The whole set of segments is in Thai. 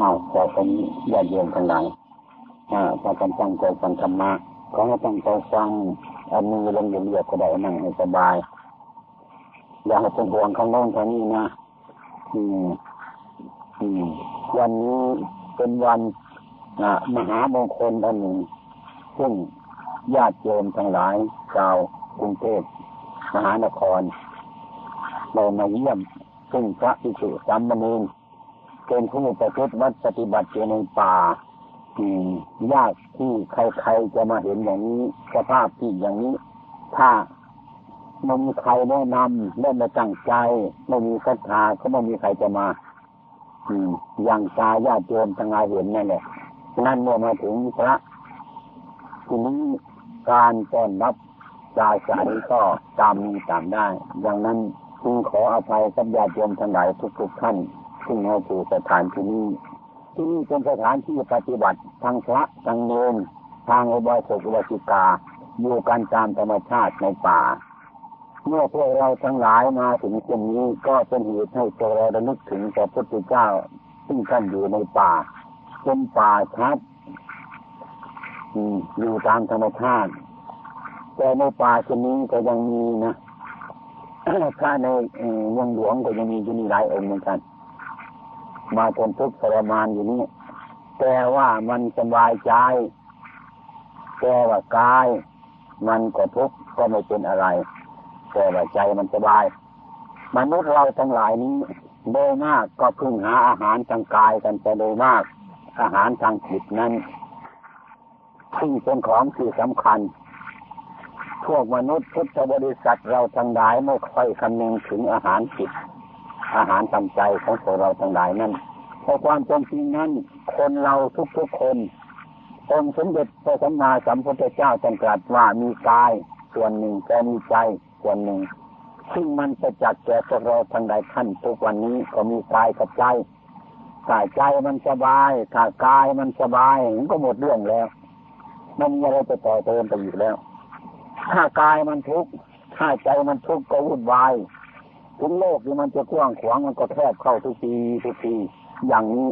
อ้าวขอคนญาติโยมทั้งหลายอ่าพากันตั้งใจฟังธรรมะขอให้ตั้งใจฟังอันนี้ลงเรียบก็ได้นั่งให้สบาย อย่าให้เป็นห่วงข้างน้นข้างนี้นะอืมอืมวันนี้เป็นวันมหามงคลอันหนึ่งซึ่งญาติโยมทั้งหลายชาวกรุงเทพมหานคร เรามาเยี่ยมซึ่งพระภิกษุสามเณร เป็นผู้ประพฤติวัดปฏิบัติอยู่ในป่าอืยากที่ใครๆจะมาเห็นอย่างนี้สภาพที่อย่างนี้ ถ้าไม่มีใครแนะนำและม่ตั้งใจไม่มีศรัทธาก็ไม่มีใครจะมาอืมอย่างตาญาติโยมทั้งหลายเห็นนั่นแหละนั่นเมื่อมาถึงพระทีนี้การต้อนรับจาสายก็ตามมีตามได้ดังนั้นจึงขออภัยกับญาติโยมทั้งหลายทุกๆท่าน ซึ่งมาสู่สถานที่นี้ที่นี่เป็นสถานที่ปฏิบัติทางพระทางเนรทางอบายสกอุบาสิกาอยู่กันตามธรรมชาติในป่า เมื่อพวกเราทั้งหลายมาถึงที่นี้ก็เป็นเหตุให้พวกเราระลึกถึงพระพุทธเจ้าซึ่งท่านอยู่ในป่าเป็นป่าชัดอยู่ตามธรรมชาติ แต่ในป่าชนี้ก็ยังมีนะถ้าในเมืองหลวงก็ยังมีอยู่นี่หลายองค์เหมือนกัน มาทนทุกข์ทรมานอยู่นี่แต่ว่ามันสบายใจแต่ว่ากายมันก็ทุกข์ก็ไม่เป็นอะไร แต่ว่าใจมันสบาย มนุษย์เราทั้งหลายนี้โดยมากก็พึ่งหาอาหารทางกายกันแต่โดยมาก อาหารทางจิตนั้นซึ่งเป็นของที่สำคัญ พวกมนุษย์พุทธบริษัทเราทั้งหลายไม่ค่อยคำนึงถึงอาหารจิต อาหารทำใจของพวกเราทั้งหลายนั้นเพราะความจริงนั้น คนเราทุกๆคนองค์สมเด็จพระสัมมาสัมพุทธเจ้าตรัสว่ามีกายส่วนหนึ่งแต่มีใจส่วนหนึ่ง ซึ่งมันจะจัดแก่พวกเราทั้งหลายท่านทุกวันนี้ก็มีกายกับใจถ้าใจมันสบายถ้ากายมันสบายมันก็หมดเรื่องแล้วมันมีอะไรจะต่อเติมไปอีกแล้ว ถ้ากายมันทุกข์ถ้าใจมันทุกข์ก็วุ่นวาย ถึงโลกที่มันจะกว้างขวางมันก็แคบเข้าทุกทีทุกทีอย่างนี้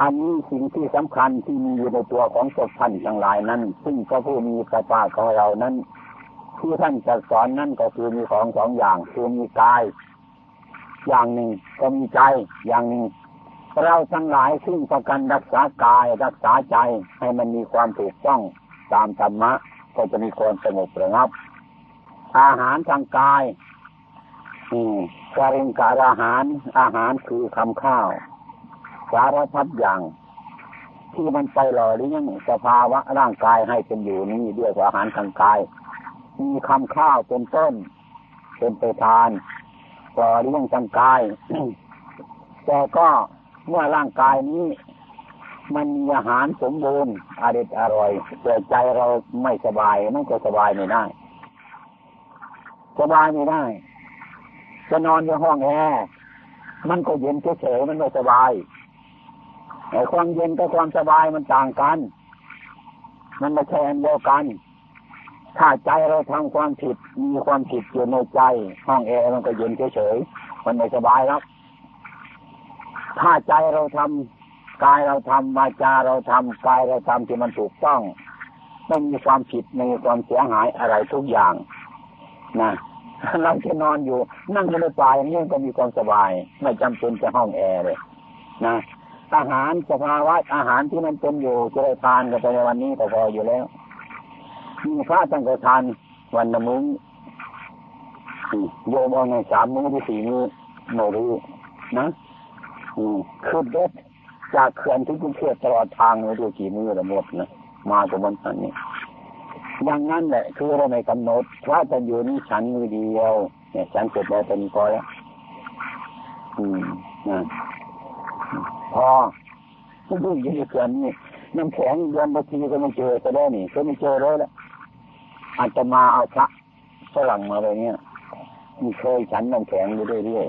อันนี้สิ่งที่สำคัญที่มีอยู่ในตัวของศพท่านทั้งหลายนั้น ซึ่งพระผู้มีพระภาคของเรานั้นที่ท่านจะสอนนั่นก็คือมีของสองอย่างคือมีกาย อย่างหนึ่งก็มีใจอย่างหนึ่งเราทั้งหลายซึ่งประกันรักษากายรักษาใจให้มันมีความถูกต้องตามธรรมะก็จะมีความสงบระงับ อาหารทางกาย อืมการิงการอาหาร อาหารคือคำข้าว สารพัดอย่าง ที่มันไปหล่อเลี้ยงสภาวะร่างกายให้เป็นอยู่นี้เรียกว่าอาหารทางกาย มีคำข้าวเป็นต้น เป็นไปทานหล่อเลี้ยงทางกาย แต่ก็เมื่อร่างกายนี้ มันมีอาหารสมบูรณ์อร่อยอร่อยแต่ใจเราไม่สบายมันก็สบายไม่ได้ สบายไม่ได้ จะนอนในห้องแอร์มันก็เย็นเฉยๆมันไม่สบายแต่ความเย็นกับความสบายมันต่างกัน มันไม่ใช่อันเดียวกัน ถ้าใจเราทำความผิด มีความผิดอยู่ในใจ ห้องแอร์มันก็เย็นเฉยๆมันไม่สบายแล้วถ้าใจเราทำกายเราทำวาจาเราทำกายเราทำที่มันถูกต้องไม่มีความผิดไม่มีความเสียหายอะไรทุกอย่าง นะ เราจะนอนอยู่ นั่งในป่าอย่างนี้ก็มีความสบาย ไม่จำเป็นจะห้องแอร์เลยนะอาหารสภาวะอาหารที่มันเป็นอยู่จะได้ทานกันไปในวันนี้ก็พออยู่แล้วมีพระตั้งแต่ทานวันละมื้อโยมเอาไงสามมื้อที่สี่มื้อไม่รู้นะขึ้นรถจากเขื่อนที่กรุงเทพตลอดทางเลยดูกี่มือละหมดนะมาตรงวันนี้ อย่างนั้นแหละ คือเราไม่กำหนดว่าจะอยู่นี่ฉันมือเดียว เนี่ยฉันเสร็จแล้วตอนนี้พอแล้วอืมนะพอทุกทีอยู่ในเขื่อนนี่น้ำแข็งเดือนบางทีก็ไม่เจอจะได้นี่ก็ไม่เจอเลยละอาจจะมาเอาพระฝรั่งมาอะไรเงี้ยมีเคยฉันน้ำแข็งอยู่เรื่อย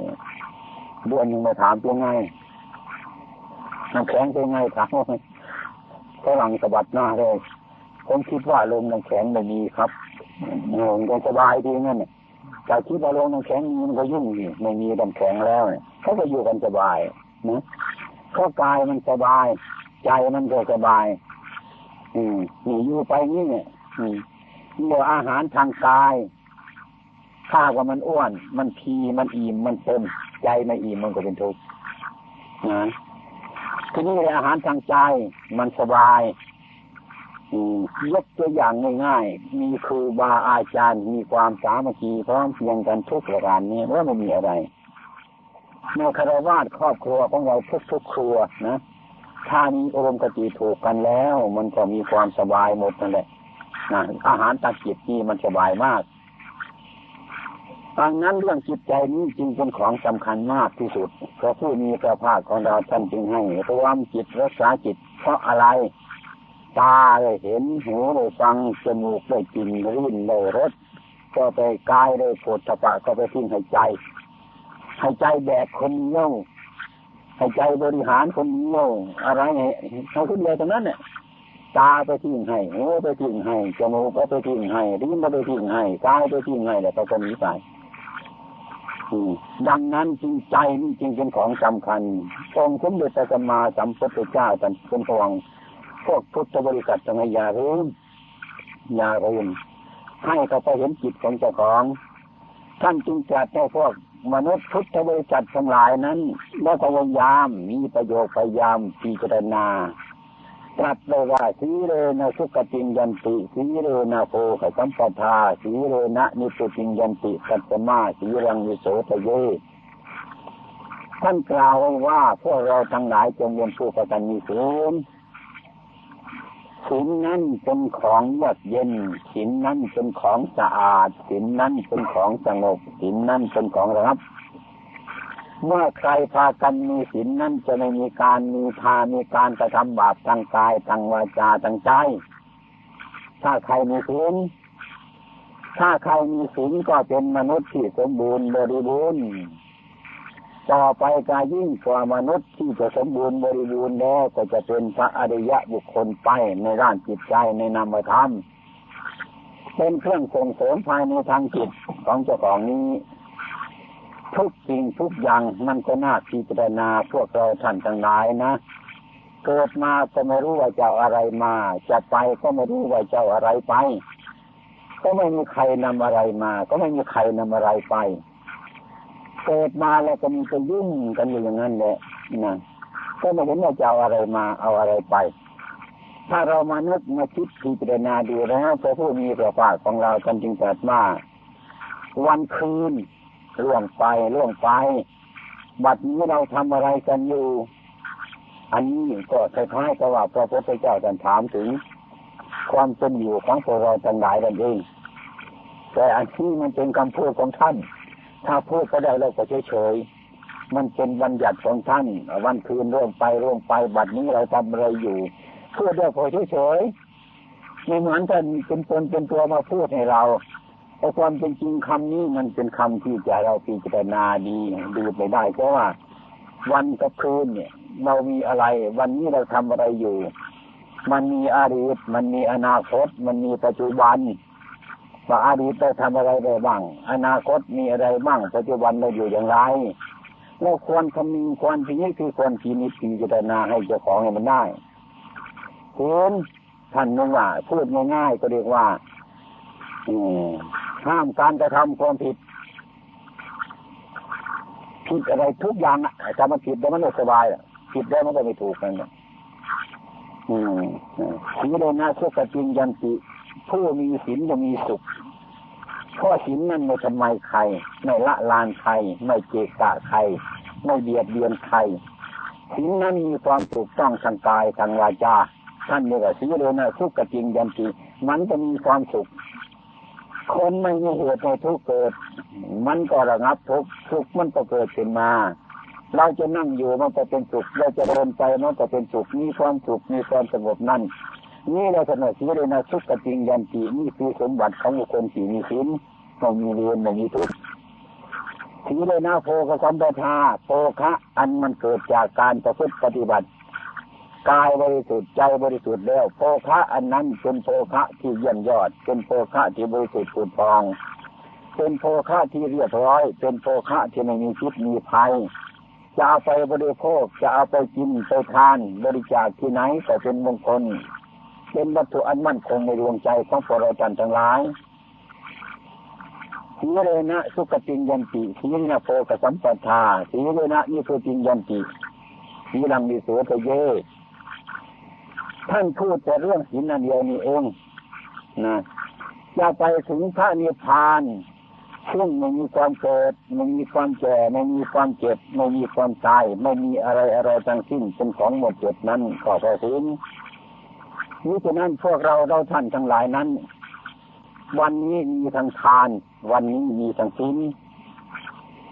ๆเดือนยังมาถามเป็นไงน้ำแข็งเป็นไงถามฝรั่งสะบัดหน้าเลย ผมคิดว่าลงน้ำแข็งไม่มีครับโอ้ก็สบายดีงั้นเนี่ยจากคิดว่าลงน้ำแข็งมันก็ยุ่งไม่มีน้ำแข็งแล้วเนี่ยเขาก็อยู่กันสบายนะเพรากายมันสบาย ใจมันก็สบาย อืมนี่อยู่ไปนี่เนี่ยอืมเมื่ออาหารทางกายถ้าว่ามันอ้วน มันพีมันอิ่มมันเต็มใจไม่อิ่มมันก็เป็นทุกข์นะทีนี้อาหารทางใจมันสบาย ยกตัวอย่างง่ายๆ มีครูบาอาจารย์ มีความสามัคคีพร้อมเพียงกันทุกประการนี้ว่าไม่มีอะไรในคารวาสครอบครัวของเราทุกๆครัวนะถ้ามีอารมณ์กติถูกกันแล้ว มันก็มีความสบายหมดนั่นแหละนะอาหารตาจิตนี่มันสบายมากดังนั้นเรื่องจิตใจนี้จริงเป็นของสำคัญมากที่สุดเพราะผู้มีพระภาคของเราท่านจึงให้รวมจิตรักษาจิตเพราะอะไร ตาได้เห็นหูได้ฟังจมูกได้กลิ่นริ้นได้รสก็ไปกายได้ปวดตะปะก็ไปทิ้งหายใจหายใจแบกคนเงี้ยวหายใจบริหารคนเงี้ยวอะไรไงเขาขึ้นเลยตรงนั้นเนี่ยตาไปทิ้งให้หูไปทิ้งให้จมูกก็ไปทิ้งให้ลิ้นก็ไปทิ้งให้กายไปทิ้งให้แล้วก็จะหนีไปดังนั้นจริงใจนี่จริงเป็นของสำคัญองค์สมเด็จพระสัมมาสัมพุทธเจ้าท่านเป็นพวัง พวกพุทธบริษัทจะไม่ยาลืมยาลืมให้เขาไปเห็นจิตของเจ้าของ ท่านจึงจัดให้พวกมนุษย์พุทธบริษัททั้งหลายนั้น แล้วพยายามมีประโยชน์พยายามพิจารณาตรัสเลยว่าสีเรนะสุกติงยันติสีเรนะโพขสัมปทาสีเรนะนิปุติงยันติสัตมาสีรังวิโสทะเยท่านกล่าวว่าพวกเราทั้งหลายจงเรียนผู้ประกันมีศีล ศีลนั้นเป็นของยอดเย็นศีลนั้นเป็นของสะอาดศีลนั้นเป็นของสงบศีลนั้นเป็นของระงับ เมื่อใครพากันมีศีลนั้นจะไม่มีการมีทามีการกระทำบาปทางกายทางวาจาทางใจ ถ้าใครมีศีลถ้าใครมีศีลก็เป็นมนุษย์ที่สมบูรณ์บริบูรณ์ ต่อไปการยิ่งกว่ามนุษย์ที่จะสมบูรณ์บริบูรณ์แล้วก็จะเป็นพระอริยะบุคคลไปในด้านจิตใจในนามธรรมเป็นเครื่องส่งเสริมภายในทางจิตของเจ้าของนี้ ทุกสิ่งทุกอย่างมันก็น่าพิจารณาพวกเราท่านทั้งหลายนะ เกิดมาก็ไม่รู้ว่าเจ้าอะไรมา จะไปก็ไม่รู้ว่าเจ้าอะไรไป ก็ไม่มีใครนำอะไรมา ก็ไม่มีใครนำอะไรไป เกิดมาแล้วก็มีไปยุ่งกันอยู่อย่างนั้นแหละนะก็ไม่เห็นว่าจะเอาอะไรมาเอาอะไรไป ถ้าเรามานึกมาคิดพิจารณาดูแล้วพระผู้มีพระภาคของเราท่านจึงตรัสว่าวันคืนล่วงไปล่วงไป บัดนี้เราทำอะไรกันอยู่ อันนี้ก็คล้ายๆกับว่าพระพุทธเจ้าท่านถามถึง ความเป็นอยู่ของพวกเราทั้งหลายนั่นเองแต่อันที่มันเป็นคำพูดของท่าน ถ้าพูดก็ได้เราก็เฉยๆมันเป็นบัญญัติของท่านวันคืนร่วงไปร่วงไปบัดนี้เราทำอะไรอยู่พูดได้พอเฉยๆไม่เหมือนท่านเป็นตนเป็นตัวมาพูดให้เราแต่ความเป็นจริงคำนี้มันเป็นคำที่จะเราพิจารณาดีดูไปได้เพราะว่าวันกับคืนเนี่ย เรามีอะไร วันนี้เราทำอะไรอยู่ มันมีอดีตมันมีอนาคต มันมีปัจจุบัน ว่าอดีตได้ทำอะไรได้บ้าง อนาคตมีอะไรบ้าง ปัจจุบันเราอยู่อย่างไรเราควรคำนึงควรพิจิตคือควรพินิจพิจารณาให้เจ้าของให้มันได้คุณท่านนึกว่าพูดง่ายๆก็เรียกว่าห้ามการกระทำความผิด ผิดอะไรทุกอย่างอะถ้ามันผิดแล้วมันไม่สบายผิดแล้วมันก็ไม่ถูกกันอืมสีโลนะสุขจิงยันติ ผู้มีศีลจะมีสุขเพราะศีลนั้นไม่ทำไมใคร ไม่ละลานใคร ไม่เกะกะใคร ไม่เบียดเบียนใครศีลนั้นมีความถูกต้องทางกายทางวาจาท่านเรียกว่าศีลเลยนะทุกข์กจริงยันตีมันจะมีความสุข คนไม่มีเหตุในทุกเกิด มันก็ระงับทุกทุกมันก็เกิดขึ้นมา เราจะนั่งอยู่มันก็เป็นสุขเราจะเดินไปมันก็เป็นสุขมีความสุขมีความสงบนั่น นี่เราเสนอสีเลยนะสุขจริงยันตีนี่คือสมบัติของบุคคลที่มีศีลไม่มีเรียนไม่มีทุกข์สีเลยนะโพกสัมปทาโพคะอันมันเกิดจากการประพฤติปฏิบัติกายบริสุทธิ์ใจบริสุทธิ์แล้วโพคะอันนั้นเป็นโพคะที่เยี่ยมยอด เป็นโพคะที่บริสุทธิ์ผุดพอง เป็นโพคะที่เรียบร้อย เป็นโพคะที่ไม่มีพิษมีภัยจะเอาไปบริโภคจะเอาไปกินไปทาน บริจาคที่ไหนก็เป็นมงคล เป็นวัตถุอันมั่นคงในดวงใจของพวกเราจันทั้งหลายสีเรนะสุกติยันติสีเรนะโพกสัมปทาสีเรนะนิโสติยันติสีลังมิโสตเย ท่านพูดแต่เรื่องศีลนั่นเดียวนี่เองนะจะไปถึงพระนิพพานซึ่งไม่มีความเกิดไม่มีความแก่ไม่มีความเจ็บไม่มีความตาย ไม่มีอะไรอะไรทั้งสิ้นเป็นของหมดจดนั้นก็พอถึง นี้ฉะนั้นพวกเราเราท่านทั้งหลายนั้น วันนี้มีทั้งทาน วันนี้มีทั้งศีล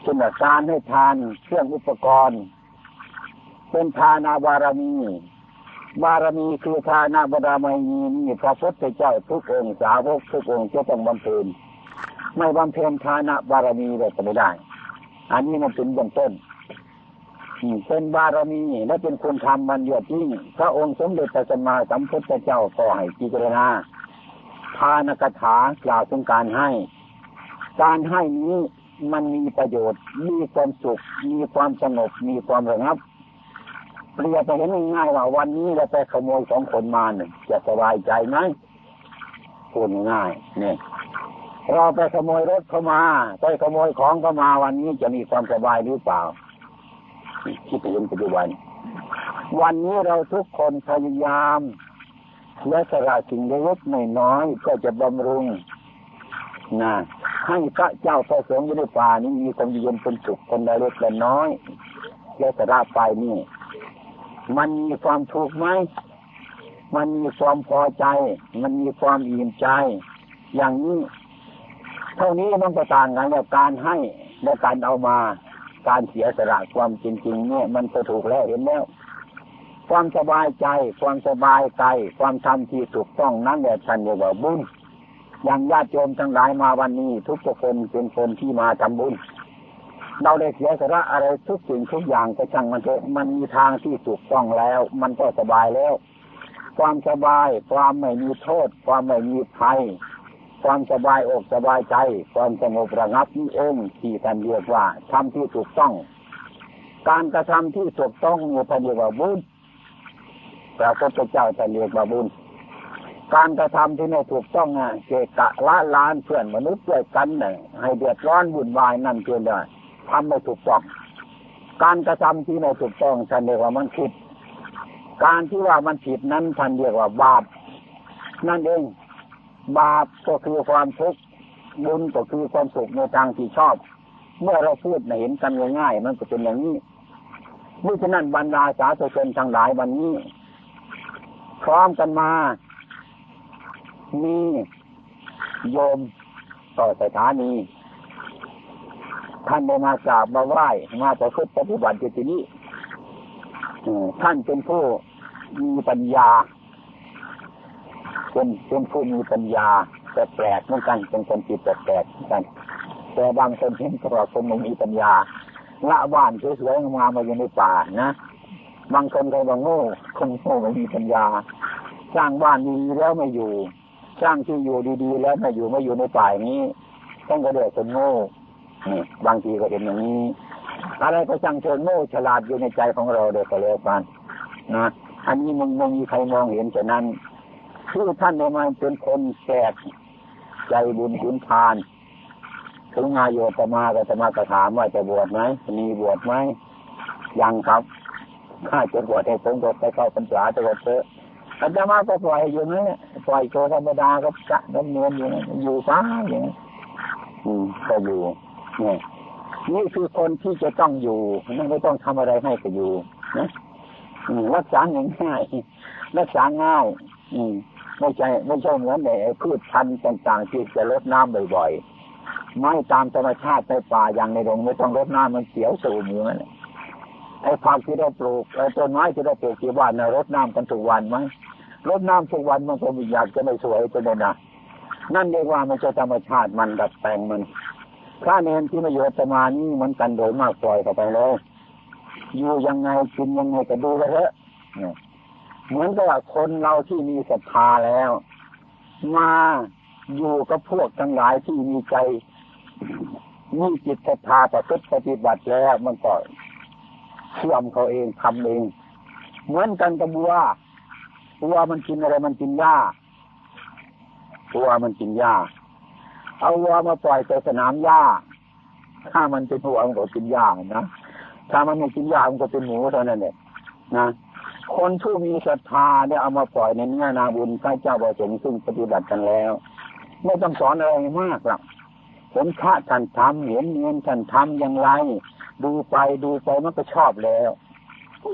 เช่นการให้ทานเครื่องอุปกรณ์ เป็นทานาบารมีบารมีคือทานาบารมีนี่พระพุทธเจ้าทุกองค์สาวกทุกองค์จะต้องบำเพ็ญไม่บำเพ็ญทานะบารมีเลยจะไม่ได้ อันนี้มันเป็นเบื้องต้น เป็นบารมีและเป็นคุณธรรมมันยอดยิ่ง พระองค์สมเด็จพระสัมมาสัมพุทธเจ้าก็ให้พิจารณาทานกถากล่าวถึงการให้ การให้นี้มันมีประโยชน์ มีความสุข มีความสงบ มีความระงับ เปรียบไปเห็นง่ายๆว่าวันนี้เราไปขโมยสองคนมาหนึ่งจะสบายใจไหมพูดง่ายเนี่ยเราไปขโมยรถเข้ามา ไปขโมยของเข้ามาวันนี้จะมีความสบายหรือเปล่า คิดถึงปัจจุบัน วันนี้เราทุกคนพยายาม และสละสิ่งเล็กๆน้อยๆก็จะบำรุงนะให้พระเจ้าพระสงฆ์อยู่ในป่านี้มีความเย็นเป็นสุขคนละเล็กละน้อยและสละไปนี่ มันมีความถูกไหมมันมีความพอใจ มันมีความอิ่มใจ อย่างนี้ เท่านี้มันก็ต่างกันแล้วการให้และการเอามา การเสียสละความจริงๆเนี่ยมันก็ถูกแล้วเห็นแล้วความสบายใจ ความสบายใจความทำที่ถูกต้องนั่นแหละท่านเรียกว่าบุญอย่างญาติโยมทั้งหลายมาวันนี้ ทุกคนเป็นคนที่มาทำบุญ เราได้เสียสละอะไรทุกสิ่งทุกอย่างก็ช่างมันเถอะมันมีทางที่ถูกต้องแล้ว มันก็สบายแล้ว ความสบาย ความไม่มีโทษ ความไม่มีภัย ความสบายอกสบายใจ ความสงบระงับนี่เองที่ท่านเรียกว่าทำที่ถูกต้อง การกระทำที่ถูกต้องมีท่านเรียกว่าบุญพระพุทธเจ้าท่านเรียกว่าบุญการกระทำที่ไม่ถูกต้องอะเกกะละลานเพื่อนมนุษย์ด้วยกันเนี่ยให้เดือดร้อนวุ่นวายนั่นเพียงได้ทำไม่ถูกต้อง การกระทำที่ไม่ถูกต้องท่านเรียกว่ามันผิด การที่ว่ามันผิดนั้นท่านเรียกว่าบาปนั่นเอง บาปก็คือความทุกข์บุญก็คือความสุขในทางที่ชอบ เมื่อเราพูดเห็นกันง่ายๆมันก็เป็นอย่างนี้เมื่ฉะนั้นบรรดาสาธุชนทั้งหลายวันนี้ พร้อมกันมา มีโยมต่อสถานี ท่านได้มากราบมาไหว้มาประพฤติปฏิบัติอยู่ที่นี้ท่านเป็นผู้มีปัญญา เป็นเป็นผู้มีปัญญาแต่แปลกเหมือนกันเป็นคนจิตแปลกเหมือนกัน แต่บางคนเห็นว่าคนไม่มีปัญญาละบ้านสวยๆมามาอยู่ในป่านะบางคนเคยบอกโง่คนโง่ไม่มีปัญญา สร้างบ้านดีแล้วไม่อยู่ สร้างที่อยู่ดีๆ แล้วไม่อยู่ไม่อยู่ในป่านี้ ต้องกระเดือดคนโง่นี่บางทีก็เห็นอย่างนี้ อะไรก็ช่างเชิงโง่ฉลาดอยู่ในใจของเราเด็กก็แล้วกันนะอันนี้มึงไม่มีใครมองเห็นฉะนั้น คือท่านในมาเป็นคนแสกใจบุญคุณทานถึงมาโยตมาก็จะมากระถามว่าจะบวชไหมมีบวชไหมยังครับข้าจะบวชให้ผมก็ไปเข้าพรรษาจะบวชเถอะอาจารย์มาก็ปล่อยอยู่นี่ปล่อยโชธรรมดาก็จะดำเนินอยู่อยู่ฟ้าอย่างนี้ก็อยู่นี่นี่คือคนที่จะต้องอยู่ไม่ต้องทำอะไรให้ก็อยู่นะรักษาง่ายรักษาง่าย อืม ไม่ใช่ไม่ใช่เหมือนในพืชพันธุ์ต่างๆที่จะลดน้ำบ่อยๆ ไม่ตามธรรมชาติในป่าอย่างในดงไม่ต้องลดน้ำมันเสียวสูงอยู่นั่นไอ้ผักที่เราปลูกไอ้ต้นไม้ที่เราปลูกที่บ้านนะรดน้ำกันทุกวันไหมรดน้ำทุกวันมันก็ม่อยากจะไม่สวยจะเลยนะนั่นเรียกว่ามันจะธรรมชาติมันดัดแปลงมันพระเนนที่มาอยู่ประมาณนี้มันกันโดยมากปล่อยเข้าไปเลยอยู่ยังไงกินยังไงก็ดูไปเถอะ เหมือนกับคนเราที่มีศรัทธาแล้ว มาอยู่กับพวกทั้งหลายที่มีใจมีจิตศรัทธาประพฤติปฏิบัติแล้วมันก็เชื่อมเขาเองทำเอง เหมือนกันกับวัววัวมันกินอะไรมันกินหญ้าวัวมันกินหญ้า เอาวัวมาปล่อยไปสนามหญ้า ถ้ามันเป็นวัวมันก็กินหญ้านะถ้ามันไม่กินหญ้ามันก็เป็นหมูเท่านั้นแหละนะ คนผู้มีศรัทธาเนี่ยเอามาปล่อยในเนื้อนาบุญพระเจ้าประสงค์ซึ่งปฏิบัติกันแล้ว ไม่ต้องสอนอะไรมากหรอกเห็นพระท่านทำเห็นเงินท่านทำอย่างไร ดูไปดูไปมันก็ชอบแล้ว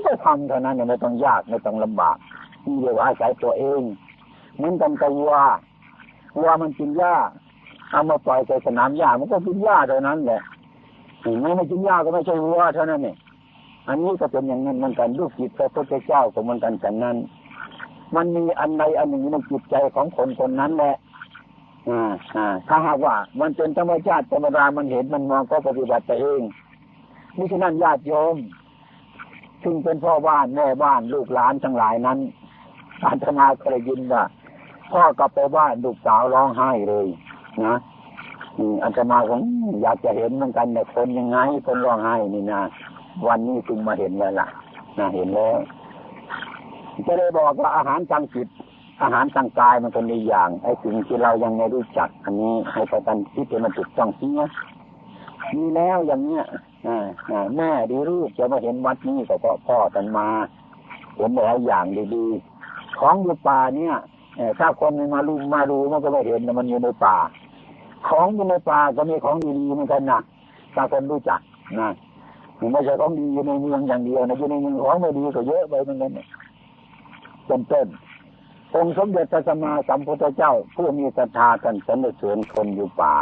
ก็ทำเท่านั้นไม่ต้องยากไม่ต้องลำบากนี่เรียวอาศัยตัวเองเหมือนกันกับวัววัวมันกินหญ้าเอามาปล่อยใส่สนามหญ้ามันก็กินหญ้าเท่านั้นแหละไม่ไม่กินหญ้าก็ไม่ใช่วัวเท่านั้นเนี่ย อันนี้ก็เป็นอย่างนั้นเหมือนกันลูกจิตพระพุทธเจ้าก็เหมือนกันกันนั้น มันมีอันใดอันหนึ่งในจิตใจของคนคนนั้นแหละอ่าอ่าถ้าหากว่า มันเป็นธรรมชาติธรรมดามันเห็นมันมองก็ปฏิบัติไปเองมิฉะนั้นญาติโยมซึ่งเป็นพ่อบ้านแม่บ้านลูกหลานทั้งหลายนั้นอาตมาเคยยินว่าพ่อกลับไปบ้านลูกสาวร้องไห้เลย นะอาตมาผมอยากจะเห็นเหมือนกันแต่คนยังไงคนร้องไห้นี่นะ วันนี้จึงมาเห็นแล้วล่ะนะเห็นแล้วจะได้บอกว่าอาหารทางจิต อาหารทางกายมันเป็นในอย่างไอ้สิ่งที่เรายังไม่รู้จัก อันนี้ให้ปกันคิดเป็นมันถูกต้องเสียมีแล้วอย่างเนี้ยแม่ดีรูปจะมาเห็นวัดนี้ก็เพราะพ่อกันมาเห็นหลายอย่างดีๆของอยู่ป่าเนี่ยถ้าคนมาลูมาดูมันก็ไม่เห็นมันอยู่ในป่า ของอยู่ในป่าก็มีของดีๆเหมือนกันนะถ้าคนรู้จักนะ ไม่ใช่ของดีอยู่ในเมืองอย่างเดียวนะอยู่ในเมืองของไม่ดีก็เยอะไปเหมือนกันเป็นต้นองค์สมเด็จพระสัมมาสัมพุทธเจ้า ผู้มีศรัทธาท่านสนเสริญคนอยู่ป่า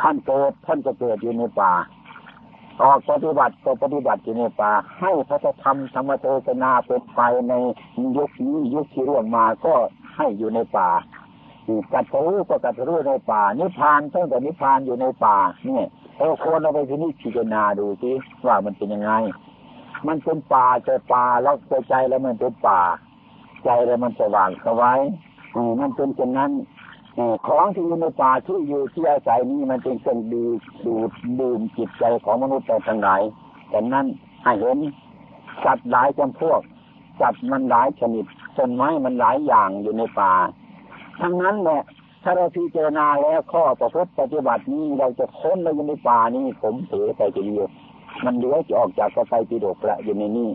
ท่านเกิดท่านจะเกิดอยู่ในป่า ออกปฏิบัติก็ปฏิบัติอยู่ในป่า ให้พระธรรมธรรมเทศนาเป็นไปในยุคนี้ยุคที่ร่วงมาก็ให้อยู่ในป่ากัดรู้ก็กัดรู้ในป่า นิพพานตั้งแต่นิพพานอยู่ในป่าเนี่ย เราคนเอาไปที่นี่พิจารณาดูสิว่ามันเป็นยังไง มันเป็นป่าใจป่าแล้วใจแล้วมันเป็นป่า ใจแล้วมันสว่างสวายมันเป็นเช่นนั้นของที่อยู่ในป่าที่อยู่ที่อาศัยนี้มันเป็นเครื่องดูดูดื่มจิตใจของมนุษย์แต่ทั้งหลายแต่นั้นให้เห็นสัตว์หลายจำพวกสัตว์มันหลายชนิดต้นไม้มันหลายอย่างอยู่ในป่า ทั้งนั้นแหละ ถ้าเราพิจารณาแล้วข้อประพฤติปฏิบัตินี้เราจะค้นเราอยู่ในป่านี้ผมเถือไปทีเดียวมันเหลือจะออกจากกระไฟปิดกละอยู่ในนี้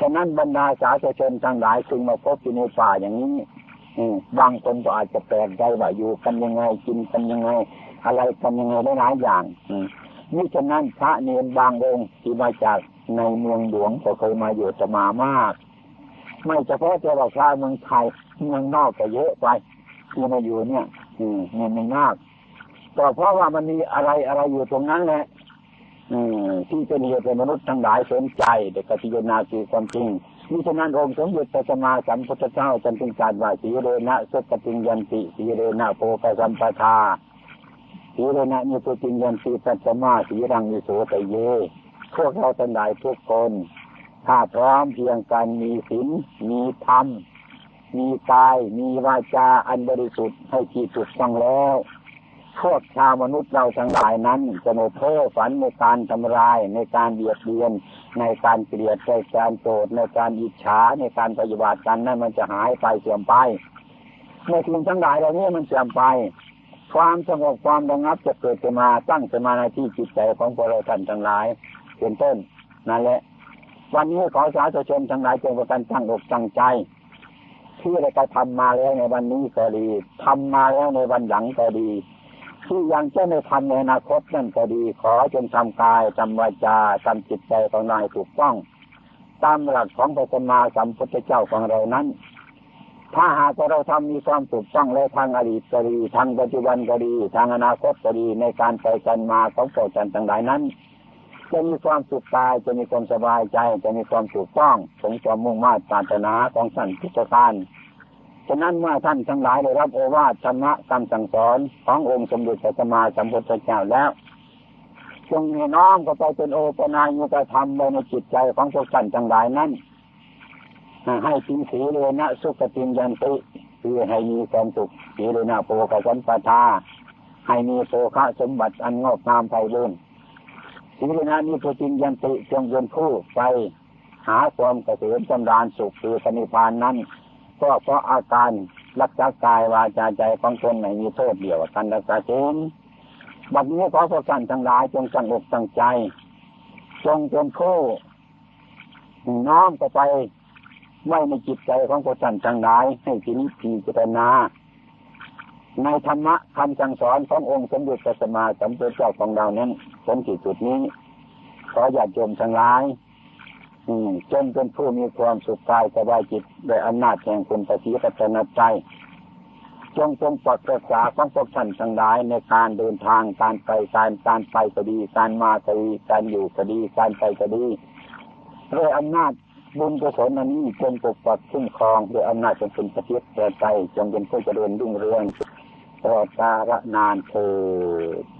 ฉะนั้นบรรดาสาธุชนทั้งหลายจึงมาพบอยู่ในป่าอย่างนี้บางคนก็อาจจะแปลกใจว่าอยู่กันยังไงกินกันยังไง อะไรกันยังไงหลายอย่างนี่ฉะนั้นพระเนรบางองค์ที่มาจากในเมืองหลวงก็เคยมาอยู่จะมามาก ไม่เฉพาะแต่ว่าพระเมืองไทยเมืองนอกก็เยอะไป ที่มาอยู่เนี่ยอืมเนี่ยไม่มากก็เพราะว่ามันมีอะไรอะไรอยู่ตรงนั้นแหละอืมที่เป็นเหตุเป็นมนุษย์ทั้งหลายสนใจเด็กกติยนาคือความจริงมิฉะนั้นองค์สมเด็จพระสัมมาสัมพุทธเจ้าจึงเป็นการว่าสีเรนะสุกติยันติสีเรนะโพกสัมปทาสีเรนะมีปุติยันติสัจมาสีรังมิโสตเยพวกเราทั้งหลายทุกคน ถ้าพร้อมเพียงกันมีศีลมีธรรม มีกาย มีวาจาอันบริสุทธิ์ให้ที่สุดต้องแล้ว พวกชาวมนุษย์เราทั้งหลายนั้นจะไม่เพ้อฝันในการทำลายในการเบียดเบียน ในการเกลียดในการโกรธในการอิจฉาในการปฏิบัติกันนั้นมันจะหายไปเสื่อมไปในสิ่งทั้งหลายเหล่านี้มันเสื่อมไป ความสงบความระงับจะเกิดขึ้นมาตั้งขึ้นมาในที่จิตใจของพวกเราท่านทั้งหลายเป็นต้นนั่นแหละวันนี้ขอสาธุชนทั้งหลายจงประกันตั้งอกตั้งใจ ที่เราไปทำมาแล้วในวันนี้ก็ดีทำมาแล้วในวันหลังก็ดี ที่ยังจะไม่ทำในอนาคตนั่นก็ดี ขอจงทำกายทำวาจาทำจิตใจของนายถูกต้องตามหลักของพระสัมมาสัมพุทธเจ้าของเรานั้น ถ้าหากเราทำมีความถูกต้องและทางอดีตก็ดีทางปัจจุบันก็ดี ทางอนาคตก็ดีในการไปกันมาของโปรดกันต่างหลายนั้น จะมีความสุขกายจะมีความสบายใจ จะมีความถูกต้องสงความมุ่งมา่ปรารถนาของสันติการฉะนั้นเมื่อท่านทั้งหลายได้รับโอวาทธรรมะคำสั่งสอนขององค์สมเด็จพระสัมมาสัมพุทธเจ้าแล้วจงให้น้อมก็ไปเป็นโอปนายุกธรรมในจิตใจของพวกท่านทั้งหลายนั้นให้สิงสีเลยนะสุขติยันติคือให้มีความสุขสีเลยนะโปกสันปทาให้มีโภคะสมบัติอันงอกงามไพบูรณ์ ทีนานี้พระจิงยันติจงเป็นผู้ไปหาความเกษมจำราญสุขคือสนิพานนั้น ก็เพราะอาการรักษากายวาจาใจของตนไม่มีโทษเดียวกันรักษาศีลบัดนี้ขอพระท่านทั้งหลายจงตั้งอกตั้งใจ จงเป็นผู้น้อมเข้าไปไว้ในจิตใจของพระท่านทั้งหลาย ให้พินิจพิจารณาในธรรมะคำสั่งสอนขององค์สมเด็จพระสัมมาสัมพุทธเจ้าของเรานั้น ผลที่สุดนี้ ขออย่าโยมทั้งหลายจนเป็นผู้มีความสุขกายสบายจิตโดยอำนาจแห่งคุณปฏิปัจนาใจ จงจงปลอดรักษาของพวกท่านทั้งหลายในการเดินทางการไปการการไปก็ดี การมาก็ดีการอยู่ก็ดี การไปก็ดีด้วยอำนาจบุญกุศลอันนี้จงปกปักคุ้มครองด้วยอำนาจจงเป็นปฏิปัจใจจงเป็นผู้เจริญรุ่งเรืองตลอดกาลนานเถิด